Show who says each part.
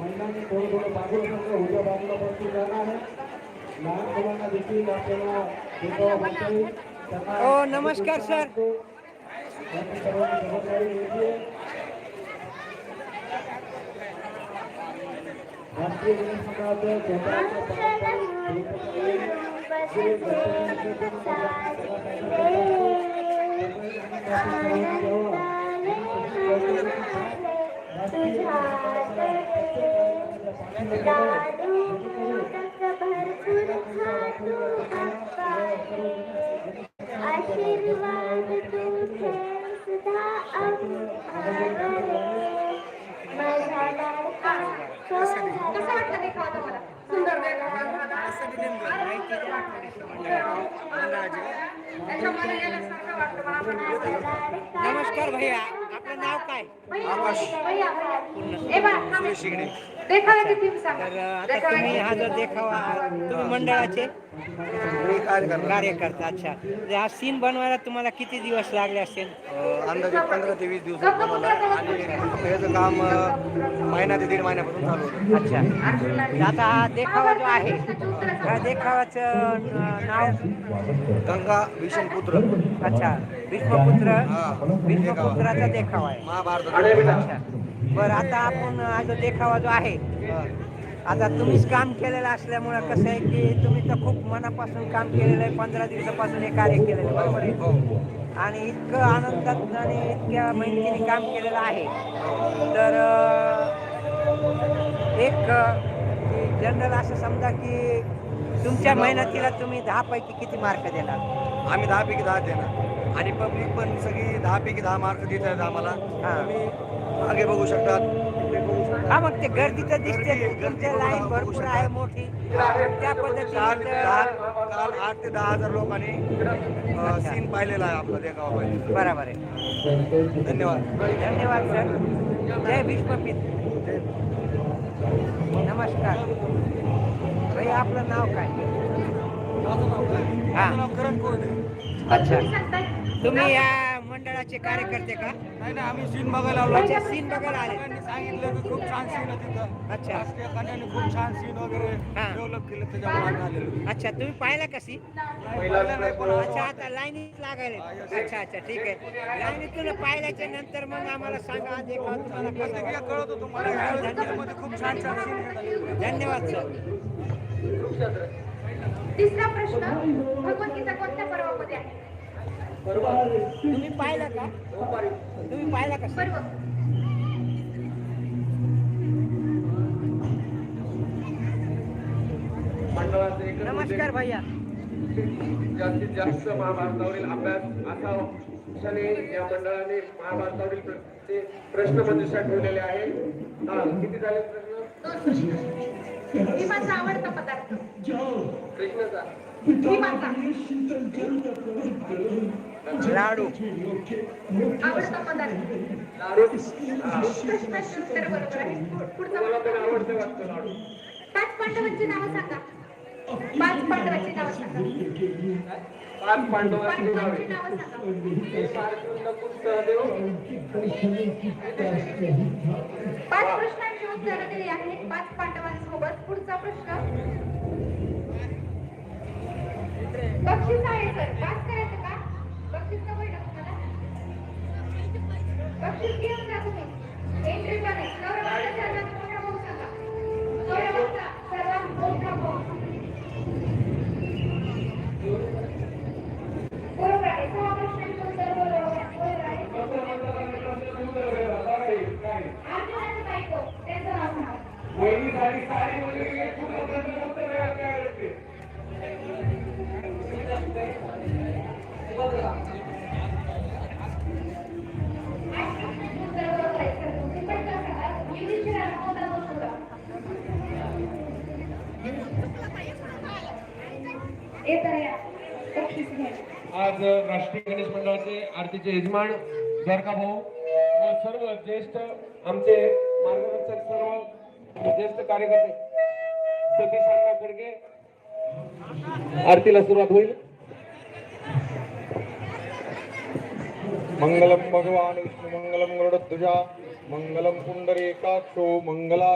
Speaker 1: महिलांनी थोडं थोडं बाजूला सगळं उद्या बाजूला बसून जाणार आहे. लहान मुलांना देखील आपल्याला येईल त्यांना
Speaker 2: हो, नमस्कार, सर.
Speaker 1: त्यांनी सर्वांनी जबाबदारी घेतली आहे. राष्ट्रीय गणेश मंडळाचं झेंडाचं
Speaker 2: नमस्कार भैया आपलं नाव काय?
Speaker 3: बा, थांब. देखाव्याची थीम सांगा.
Speaker 2: तर आता तुम्ही हा जो देखावा तुम्ही मंडळाचे? कार्यकर्ता अच्छा. तर हा सीन बनवायला तुम्हाला किती दिवस लागले असेल?
Speaker 4: अंदाजे पंधरा ते वीस मला आणि याचं काम अं, महिना ते दीड महिन्यापासून चालू होतं.
Speaker 2: अच्छा. तर आता हा देखावा जो आहे ह्या देखावाचं अं, नाव?
Speaker 4: गंगा भीषण पुत्र.
Speaker 2: अच्छा. भीष्मपुत्र
Speaker 4: हा.
Speaker 2: भीष्मपुत्राचा देखावा आहे.
Speaker 4: महाभारत
Speaker 2: अच्छा. बरं आता आपण हा जो देखावा जो आहे आता तुम्हीच काम केलेलं असल्यामुळं कसं आहे की तुम्ही तर खूप मनापासून काम केलेलं आहे पंधरा दिवसापासून हे कार्य केलेलं आहे बरोबर आहे? आणि इतकं आनंदात आणि इतक्या मेहनतीने काम केलेलं आहे. तर एक जनरल असं समजा की तुमच्या मेहनतीला तुम्ही दहा पैकी किती मार्क देणार?
Speaker 4: आम्ही दहा पैकी दहा देणार. आणि पब्लिक पण सगळी दहा पैकी दहा मार्क देत आहेत आम्हाला.
Speaker 2: हा.
Speaker 4: तुम्ही मागे बघू शकतात.
Speaker 2: हा मग ते गर्दी तर दिसते तुमच्या लाईन भरपूर. आहे मोठी. त्या पद्धतीने
Speaker 4: काल आठ ते दहा हजार लोकांनी सीन पाहिलेला आहे आपला देखावा पाहिजे.
Speaker 2: बरोबर आहे.
Speaker 4: धन्यवाद.
Speaker 2: धन्यवाद सर जय भीष्मपित नमस्कार. भैया आपलं नाव काय? हा
Speaker 4: करण कोरडे.
Speaker 2: अच्छा. तुम्ही या मंडळाचे कार्यकर्ते का?
Speaker 4: नाही ना आम्ही सीन बघायला आलो.
Speaker 2: अच्छा सीन बघायला आले.
Speaker 4: सगळ्यांनी सांगितलं की खूप छान सीन आहे तिथं.
Speaker 2: अच्छा.
Speaker 4: राष्ट्रीय खूप छान सीन वगैरे
Speaker 2: हा.
Speaker 4: डेव्हलप केलं त्याच्यामुळे आम्ही आलेलो.
Speaker 2: अच्छा तुम्ही पाहिला का सीन
Speaker 4: पहिलं नाही पण
Speaker 2: अच्छा आता लाईनीत लागायला अच्छा अच्छा ठीक आहे. लाईनीतून पाहिल्याच्या नंतर मग आम्हाला सांगा आज एक तुम्हाला कसं
Speaker 4: सगळं कळत होतं मला खूप छान छान सीन
Speaker 2: धन्यवाद सर
Speaker 3: तिसरा प्रश्न भगवद्गीता कोणत्या पर्वामध्ये आहे?
Speaker 2: तुम्ही पाहिला का? तुम्ही पाहिला का?
Speaker 1: एकच
Speaker 2: नमस्कार भैया.
Speaker 1: जास्तीत जास्त महाभारतावरील अभ्यास असा क्षणी या मंडळाने महाभारतावरील प्र- ते प्रश्न मंजुषा ठेवलेले आहे. हा किती झाले प्रश्न?
Speaker 3: आवडता पदार्थ.
Speaker 1: कृष्णाचा
Speaker 2: लाडू.
Speaker 3: पाच पांडवांची नावं सांगा. पाच पांडवांची नावं सांगा.
Speaker 1: पाच पांडवांची नावे.
Speaker 3: पाच प्रश्नांची उत्तरं दिली आहेत पाच पांडवांसोबत पुढचा प्रश्न. बक्षीस आहे सर. पास करायचं का बक्षीस नको
Speaker 1: वगैरे आज राष्ट्रीय गणेश मंडळाचे आरतीचे यजमान द्वारका भाऊ व सर्व ज्येष्ठ आमचे मार्गदर्शक सर्व ज्येष्ठ कार्यकर्ते सतीश अण्णा खडगे. आरतीला सुरुवात होईल. मंगलम भगवान विष्णू मंगलम गरुडध्वजा मंगलम पुंडरीकाक्षो मंगला